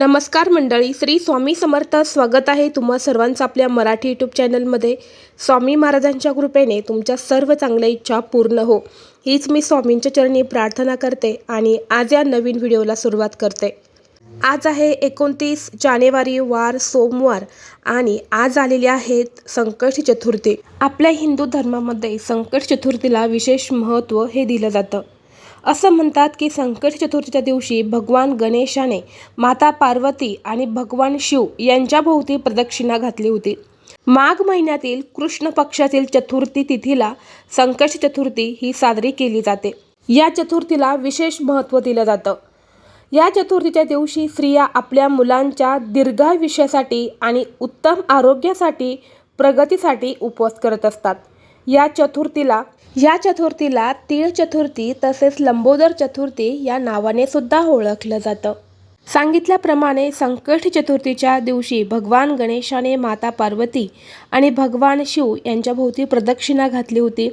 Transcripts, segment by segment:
नमस्कार मंडळी श्री स्वामी समर्थ स्वागत आहे तुम्हा सर्वांचं आपल्या मराठी यूट्यूब चॅनलमध्ये स्वामी महाराजांच्या कृपेने तुमच्या सर्व चांगल्या इच्छा पूर्ण हो. हीच मी स्वामींच्या चरणी प्रार्थना करते आणि आज या नवीन व्हिडिओला सुरुवात करते. आज आहे एकोणतीस जानेवारी वार सोमवार आणि आज आलेली आहेत संकट चतुर्थी. आपल्या हिंदू धर्मामध्ये संकट चतुर्थीला विशेष महत्त्व हे दिलं जातं. असं म्हणतात की संकट चतुर्थीच्या दिवशी भगवान गणेशाने माता पार्वती आणि भगवान शिव यांच्या भोवती प्रदक्षिणा घातली होती. माघ महिन्यातील कृष्ण पक्षातील चतुर्थी तिथीला संकट चतुर्थी ही साजरी केली जाते. या चतुर्थीला विशेष महत्त्व दिलं जातं. या चतुर्थीच्या दिवशी स्त्रिया आपल्या मुलांच्या दीर्घायुष्यासाठी आणि उत्तम आरोग्यासाठी प्रगतीसाठी उपवास करत असतात. या चतुर्थीला. या चतुर्थीला तीळ चतुर्थी तसेच लंबोदर चतुर्थी या नावाने सुद्धा ओळखलं जातं. सांगितल्याप्रमाणे संकट चतुर्थीच्या दिवशी भगवान गणेशाने माता पार्वती आणि भगवान शिव यांच्या भोवती प्रदक्षिणा घातली होती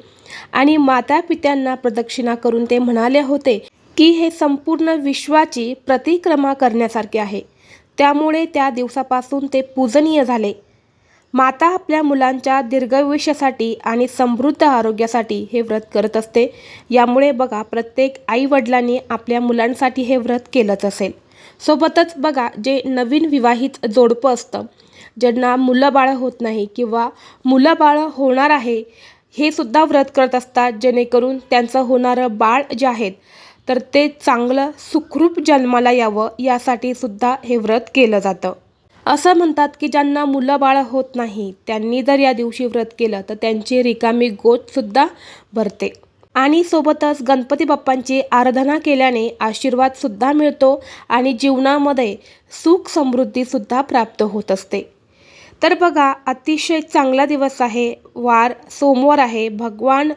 आणि माता पित्यांना प्रदक्षिणा करून ते म्हणाले होते की हे संपूर्ण विश्वाची प्रतिक्रमा करण्यासारखे आहे. त्यामुळे त्या दिवसापासून ते पूजनीय झाले. माता आपल्या मुलांच्या दीर्घायुष्यासाठी आणि समृद्ध आरोग्यासाठी हे व्रत करत असते. यामुळे बघा प्रत्येक आईवडिलांनी आपल्या मुलांसाठी हे व्रत केलंच असेल. सोबतच बघा जे नवीन विवाहित जोडपं असतं ज्यांना मुलं बाळं होत नाही किंवा मुलं बाळं होणार आहे हे सुद्धा व्रत करत असतात जेणेकरून त्यांचं होणारं बाळ जे आहेत तर ते चांगलं सुखरूप जन्माला यावं यासाठी सुद्धा हे व्रत केलं जातं. असं म्हणतात की ज्यांना मुलं बाळ होत नाही त्यांनी जर या दिवशी व्रत केलं तर त्यांची रिकामी गोतसुद्धा भरते. आणि सोबतच गणपती बाप्पांची आराधना केल्याने आशीर्वादसुद्धा मिळतो आणि जीवनामध्ये सुख समृद्धीसुद्धा प्राप्त होत असते. तर बघा अतिशय चांगला दिवस आहे. वार सोमवार आहे. भगवान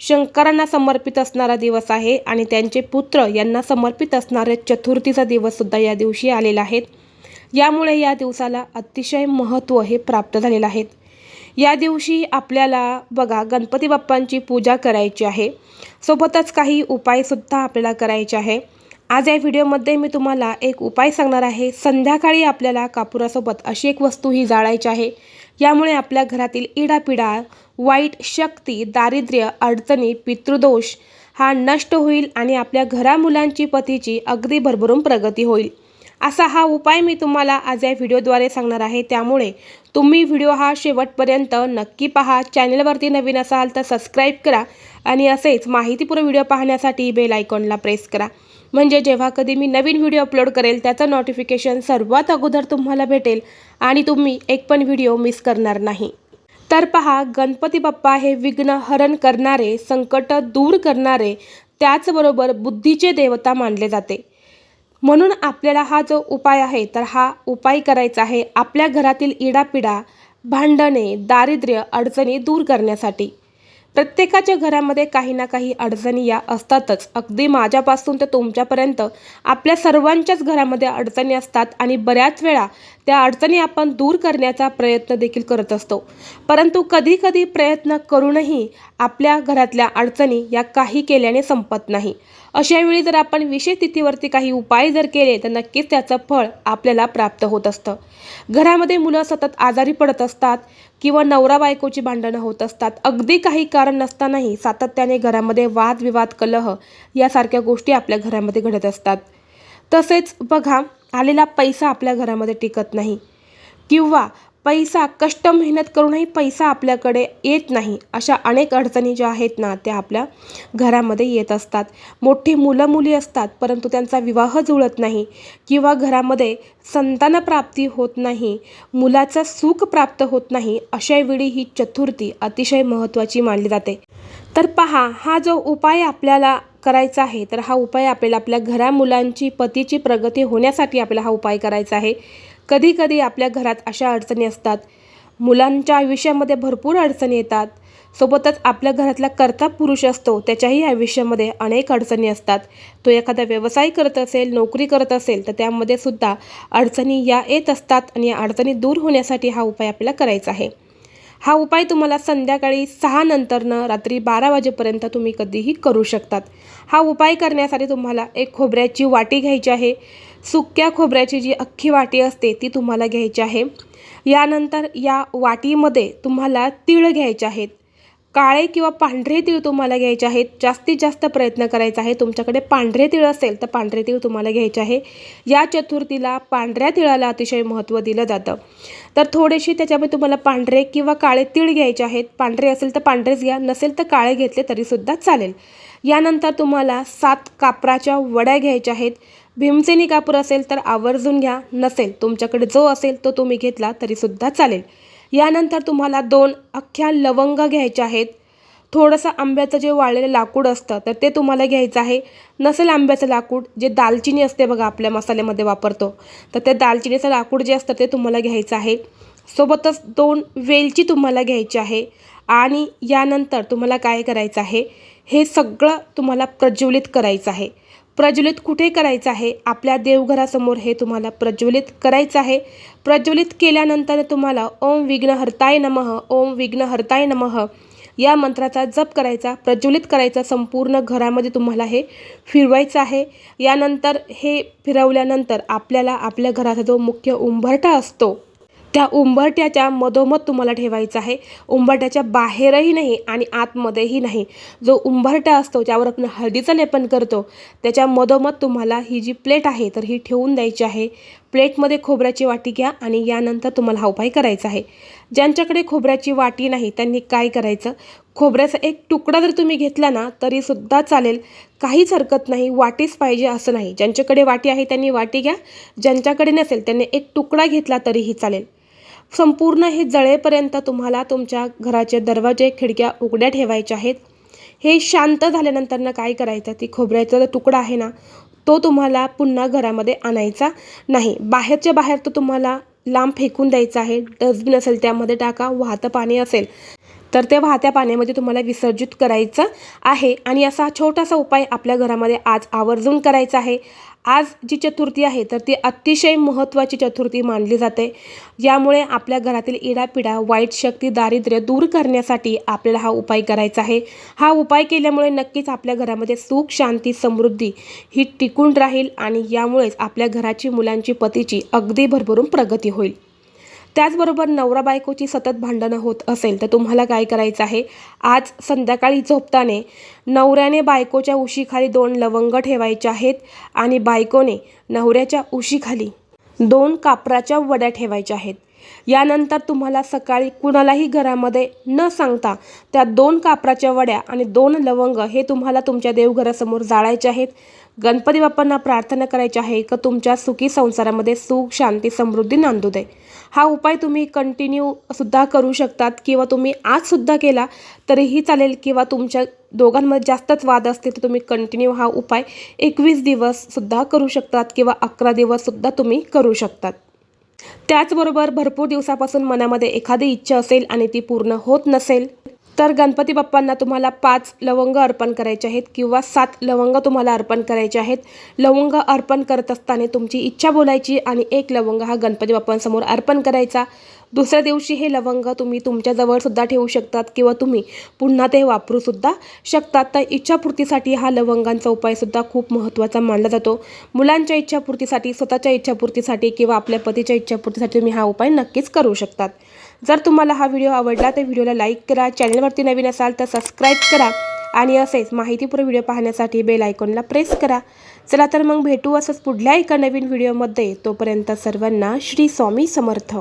शंकरांना समर्पित असणारा दिवस आहे आणि त्यांचे पुत्र यांना समर्पित असणारे चतुर्थीचा दिवससुद्धा या दिवशी आलेला आहे. यामुळे या दिवसाला अतिशय महत्त्व हे प्राप्त झालेलं आहे. या दिवशी आपल्याला बघा गणपती बाप्पांची पूजा करायची आहे. सोबतच काही उपायसुद्धा आपल्याला करायचे आहे. आज या व्हिडिओमध्ये मी तुम्हाला एक उपाय सांगणार आहे. संध्याकाळी आपल्याला कापुरासोबत अशी एक वस्तू ही जाळायची आहे. यामुळे आपल्या घरातील इडापिडा वाईट शक्ती दारिद्र्य अडचणी पितृदोष हा नष्ट होईल आणि आपल्या घरामुलांची पतीची अगदी भरभरून प्रगती होईल. असा हा उपाय मी तुम्हाला आज या व्हिडिओद्वारे सांगणार आहे. त्यामुळे तुम्ही व्हिडिओ हा शेवटपर्यंत नक्की पहा. चॅनलवरती नवीन असाल तर सबस्क्राईब करा आणि असेच माहितीपूर्ण व्हिडिओ पाहण्यासाठी बेल आयकॉनला प्रेस करा. म्हणजे जेव्हा कधी मी नवीन व्हिडिओ अपलोड करेल त्याचं नोटिफिकेशन सर्वात अगोदर तुम्हाला भेटेल आणि तुम्ही एक पण व्हिडिओ मिस करणार नाही. तर पहा गणपती बाप्पा हे विघ्न हरण करणारे संकट दूर करणारे त्याचबरोबर बुद्धीचे देवता मानले जाते. म्हणून आपल्याला हा जो उपाय आहे तर हा उपाय करायचा आहे आपल्या घरातील इडापिडा भांडणे दारिद्र्य अडचणी दूर करण्यासाठी. प्रत्येकाच्या घरामध्ये काही ना काही अडचणी या असतातच. अगदी माझ्यापासून तर तुमच्यापर्यंत आपल्या सर्वांच्याच घरामध्ये अडचणी असतात आणि बऱ्याच वेळा त्या अडचणी आपण दूर करण्याचा प्रयत्न देखील करत असतो. परंतु कधीकधी प्रयत्न करूनही आपल्या घरातल्या अडचणी या काही केल्याने संपत नाही. अशा वेळी जर आपण विशेष तिथीवरती काही उपाय जर केले तर नक्कीच त्याचं फळ आपल्याला प्राप्त होत असतं. घरामध्ये मुलं सतत आजारी पडत असतात किंवा नवरा बायकोची भांडणं होत असतात. अगदी काही कारण नसतानाही सातत्याने घरामध्ये वादविवाद कलह यासारख्या गोष्टी आपल्या घरामध्ये घडत असतात. तसेच बघा आलेला पैसा आपल्या घरामध्ये टिकत नाही. किंवा पैसा कष्ट मेहनत करूनही पैसा आपल्याकडे येत नाही. अशा अनेक अडचणी ज्या आहेत ना त्या आपल्या घरामध्ये येत असतात. मोठी मुलं मुली असतात परंतु त्यांचा विवाह जुळत नाही किंवा घरामध्ये संतानप्राप्ती होत नाही मुलाचं सुख प्राप्त होत नाही अशावेळी ही चतुर्थी अतिशय महत्त्वाची मानली जाते. तर पहा हा जो उपाय आपल्याला करायचा आहे तर हा उपाय आपल्याला आपल्या घरा मुलांची पतीची प्रगती होण्यासाठी आपल्याला हा उपाय करायचा आहे. कधी कधी आपल्या घरात अशा अडचणी असतात. मुलांच्या आयुष्यामध्ये भरपूर अडचणी येतात. सोबतच आपल्या घरातला कर्ता पुरुष असतो त्याच्याही आयुष्यामध्ये अनेक अडचणी असतात. तो एखादा व्यवसाय करत असेल नोकरी करत असेल तर त्यामध्ये सुद्धा अडचणी या येत असतात आणि या अडचणी दूर होण्यासाठी हा उपाय आपल्याला करायचा आहे. हा उपाय तुम्हाला संध्याकाळी सहा नंतरनं रात्री बारा वाजेपर्यंत तुम्ही कधीही करू शकतात. हा उपाय करण्यासाठी तुम्हाला एक खोबऱ्याची वाटी घ्यायची आहे. सुक्या खोबऱ्याची जी अख्खी वाटी असते ती तुम्हाला घ्यायची आहे. यानंतर या वाटीमध्ये तुम्हाला तीळ घ्यायचे आहेत. काळे किंवा पांढरे तीळ तुम्हाला घ्यायचे आहेत जास्तीत जास्त प्रयत्न करायचा आहे. तुमच्याकडे पांढरे तीळ असेल तर पांढरे तीळ तुम्हाला घ्यायचे आहे. या चतुर्थीला पांढऱ्या तिळाला अतिशय महत्त्व दिलं जातं. तर थोडेसे त्याच्यामध्ये तुम्हाला पांढरे किंवा काळे तीळ घ्यायचे आहेत. पांढरे असेल तर पांढरेच घ्या नसेल तर काळे घेतले तरीसुद्धा चालेल. यानंतर तुम्हाला सात कापराच्या वड्या घ्यायच्या आहेत. भीमसेनी कापूर असेल तर आवर्जून घ्या नसेल तुमच्याकडे जो असेल तो तुम्ही घेतला तरीसुद्धा चालेल. यानंतर तुम्हाला दोन अख्ख्या लवंग घ्यायच्या आहेत. थोडंसं आंब्याचं जे वाळलेलं लाकूड असतं तर ते तुम्हाला घ्यायचं आहे. नसेल आंब्याचं लाकूड जे दालचिनी असते बघा आपल्या मसाल्यामध्ये वापरतो तर ते दालचिनीचं लाकूड जे असतं ते तुम्हाला घ्यायचं आहे. सोबतच दोन वेलची तुम्हाला घ्यायची आहे. आणि यानंतर तुम्हाला काय करायचं आहे? हे सगळं तुम्हाला प्रज्वलित करायचं आहे. प्रज्वलित कुठे करायचं आहे? आपल्या देवघरासमोर हे तुम्हाला प्रज्वलित करायचं आहे. प्रज्वलित केल्यानंतर तुम्हाला ओम विघ्नहर्ताय नमः ओम विघ्नहर्ताय नमः या मंत्राचा जप करायचा प्रज्वलित करायचा संपूर्ण घरामध्ये तुम्हाला हे फिरवायचं आहे. यानंतर हे फिरवल्यानंतर आपल्याला आपल्या घराचा जो मुख्य उंबरठा असतो त्या उंबरट्याच्या मधोमध तुम्हाला ठेवायचं आहे. उंबरट्याच्या बाहेरही नाही आणि आतमध्येही नाही. जो उंबरटा असतो ज्यावर आपण हळदीचं लेपन करतो त्याच्या मधोमध तुम्हाला ही जी प्लेट आहे तर ही ठेवून द्यायची आहे. प्लेटमध्ये खोबऱ्याची वाटी घ्या आणि यानंतर तुम्हाला हा उपाय करायचा आहे. ज्यांच्याकडे खोबऱ्याची वाटी नाही त्यांनी काय करायचं? खोबऱ्याचा एक तुकडा जर तुम्ही घेतला ना तरीसुद्धा चालेल. काहीच हरकत नाही वाटीच पाहिजे असं नाही. ज्यांच्याकडे वाटी आहे त्यांनी वाटी घ्या. ज्यांच्याकडे नसेल त्यांनी एक तुकडा घेतला तरीही चालेल. संपूर्ण हे जळेपर्यंत तुम्हाला तुमच्या घराचे दरवाजे खिडक्या उघड्या ठेवायच्या आहेत. हे शांत झाल्यानंतरनं काय करायचं? ती खोबऱ्याचा जो तुकडा आहे ना तो तुम्हाला पुन्हा घरामध्ये आणायचा नाही. बाहेरच्या बाहेर तो तुम्हाला लांब फेकून द्यायचा आहे. डस्टबिन असेल त्यामध्ये टाका वाहतं पाणी असेल तर ते वाहत्या पाण्यामध्ये तुम्हाला विसर्जित करायचं आहे. आणि असा छोटासा उपाय आपल्या घरामध्ये आज आवर्जून करायचा आहे. आज जी चतुर्थी आहे तर ती अतिशय महत्त्वाची चतुर्थी मानली जाते. यामुळे आपल्या घरातील इडापिडा वाईट शक्ती दारिद्र्य दूर करण्यासाठी आपल्याला हा उपाय करायचा आहे. हा उपाय केल्यामुळे नक्कीच आपल्या घरामध्ये सुख शांती समृद्धी ही टिकून राहील आणि यामुळेच आपल्या घराची मुलांची पतीची अगदी भरभरून प्रगती होईल. त्याचबरोबर नवरा बायकोची सतत भांडणं होत असेल तर तुम्हाला काय करायचं आहे? आज संध्याकाळी झोपताने नवऱ्याने बायकोच्या उशीखाली दोन लवंग ठेवायचे आहेत आणि बायकोने नवऱ्याच्या उशीखाली दोन कापराच्या वड्या ठेवायच्या आहेत. यानंतर तुम्हाला सकाळी कुणालाही घरामध्ये न सांगता त्या दोन कापराच्या वड्या आणि दोन लवंग हे तुम्हाला तुमच्या देवघरासमोर जाळायचे आहेत. गणपती बाप्पांना प्रार्थना करायची आहे का तुमच्या सुखी संसारामध्ये सुख शांती समृद्धी नांदू दे. हा उपाय तुम्ही कंटिन्यू सुद्धा करू शकतात किंवा तुम्ही आजसुद्धा केला तरीही चालेल किंवा तुमच्या दोघांमध्ये जास्तच वाद असतील तर तुम्ही कंटिन्यू हा उपाय एकवीस दिवससुद्धा करू शकतात किंवा अकरा दिवससुद्धा तुम्ही करू शकतात. त्याचबरोबर भरपूर दिवसापासून मनामध्ये एखादी इच्छा असेल आणि ती पूर्ण होत नसेल तर गणपती बाप्पांना तुम्हाला पाच लवंग अर्पण करायचे आहेत किंवा सात लवंग तुम्हाला अर्पण करायचे आहेत. लवंग अर्पण करत असताना तुमची इच्छा बोलायची आणि एक लवंग हा गणपती बाप्पांसमोर अर्पण करायचा. दुसऱ्या दिवशी हे लवंग तुम्ही तुमच्याजवळ सुद्धा ठेवू शकतात किंवा तुम्ही पुन्हा ते वापरू सुद्धा शकतात. तर इच्छापूर्तीसाठी हा लवंगांचा उपायसुद्धा खूप महत्त्वाचा मानला जातो. मुलांच्या इच्छापूर्तीसाठी स्वतःच्या इच्छापूर्तीसाठी किंवा आपल्या पतीच्या इच्छापूर्तीसाठी तुम्ही हा उपाय नक्कीच करू शकतात. जर तुम्हाला हा व्हिडिओ आवडला तर व्हिडिओला लाईक करा चॅनलवरती नवीन असाल तर सबस्क्राईब करा आणि असेच माहितीपूर्ण व्हिडिओ पाहण्यासाठी बेल आयकॉनला प्रेस करा. चला तर मग भेटू असंच पुढल्या एका नवीन व्हिडिओमध्ये. तोपर्यंत सर्वांना श्री स्वामी समर्थ.